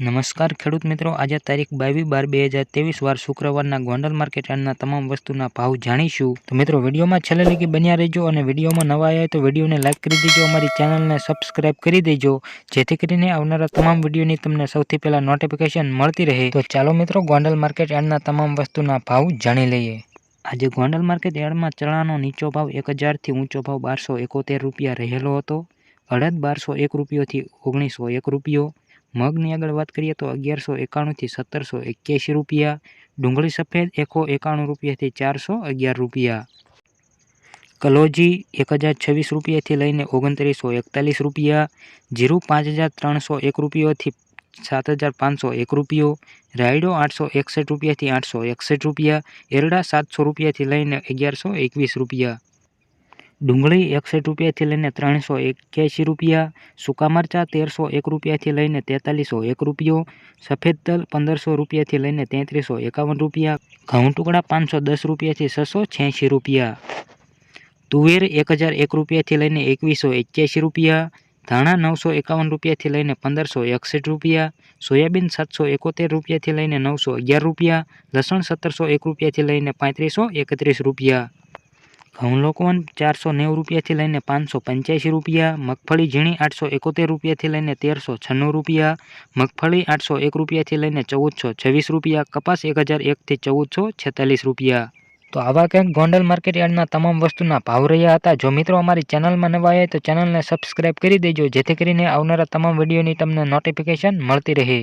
નમસ્કાર ખેડૂત મિત્રો, આજે તારીખ બાવીસ બાર બે હજાર ત્રેવીસ, વાર શુક્રવારના ગોંડલ માર્કેટ તમામ વસ્તુના ભાવ જાણીશું. તો મિત્રો, વિડીયોમાં છેલ્લે લગી બન્યા રહેજો અને વિડીયોમાં નવા આવ્યા તો વિડીયોને લાઇક કરી દેજો, અમારી ચેનલને સબસ્ક્રાઇબ કરી દેજો, જેથી કરીને આવનારા તમામ વિડીયોની તમને સૌથી પહેલાં નોટિફિકેશન મળતી રહે. તો ચાલો મિત્રો, ગોંડલ માર્કેટ યાર્ડના તમામ વસ્તુના ભાવ જાણી લઈએ. આજે ગોંડલ માર્કેટ યાર્ડમાં ચણાનો નીચો ભાવ એક હજારથી ઊંચો ભાવ બારસો એકોતેર રૂપિયા રહેલો હતો. અડદ બારસો એક રૂપિયોથી ઓગણીસો એક રૂપિયો. મગની આગળ વાત કરીએ તો અગિયારસો એકાણુંથી સત્તરસો એક્યાસી રૂપિયા, ડુંગળી સફેદ એકો એકાણું રૂપિયાથી ચારસો અગિયાર રૂપિયા. કલોજી એક હજાર છવ્વીસ રૂપિયાથી લઈને ઓગણત્રીસો એકતાલીસ રૂપિયા, જીરું પાંચ હજાર ત્રણસો એક રૂપિયોથી સાત હજાર પાંચસો એક રૂપિયો, રાયડો આઠસો એકસઠ રૂપિયાથી આઠસો એકસઠ રૂપિયા, એરડા સાતસો રૂપિયાથી લઈને અગિયારસો એકવીસ રૂપિયા. ડુંગળી એકસઠ રૂપિયાથી લઈને ત્રણસો એક્યાસી રૂપિયા, સૂકા મરચાં તેરસો એક રૂપિયાથી લઈને તેતાલીસો એક રૂપિયો, સફેદ તલ પંદરસો રૂપિયાથી લઈને તેત્રીસો એકાવન રૂપિયા, ઘઉં ટુકડા પાંચસો દસ રૂપિયાથી છસો છ્યાસી રૂપિયા. તુવેર એક હજાર એક રૂપિયાથી લઈને એકવીસો એક્યાસી રૂપિયા, ધાણા નવસો એકાવન રૂપિયાથી લઈને પંદરસો એકસઠ રૂપિયા, સોયાબીન સાતસો એકોતેર રૂપિયાથી લઈને નવસો અગિયાર રૂપિયા, લસણ સત્તરસો એક રૂપિયાથી લઈને પાંત્રીસો એકત્રીસ રૂપિયા. ઘઉં લોકવન ચારસો નેવું રૂપિયાથી લઈને પાંચસો પંચ્યાસી રૂપિયા, મગફળી ઝીણી આઠસો એકોતેર રૂપિયાથી લઈને તેરસો છન્નું રૂપિયા, મગફળી આઠસો એક રૂપિયાથી લઈને ચૌદસો છવ્વીસ રૂપિયા, કપાસ એક હજાર એકથી ચૌદસો છેતાલીસ રૂપિયા. તો આવા કંઈક ગોંડલ માર્કેટ યાર્ડના તમામ વસ્તુના ભાવ રહ્યા હતા? જો મિત્રો અમારી ચેનલમાં નવા આવ્યા તો ચેનલને સબસ્ક્રાઈબ કરી દેજો, જેથી કરીને આવનારા તમામ વિડીયોની તમને નોટિફિકેશન મળતી રહે.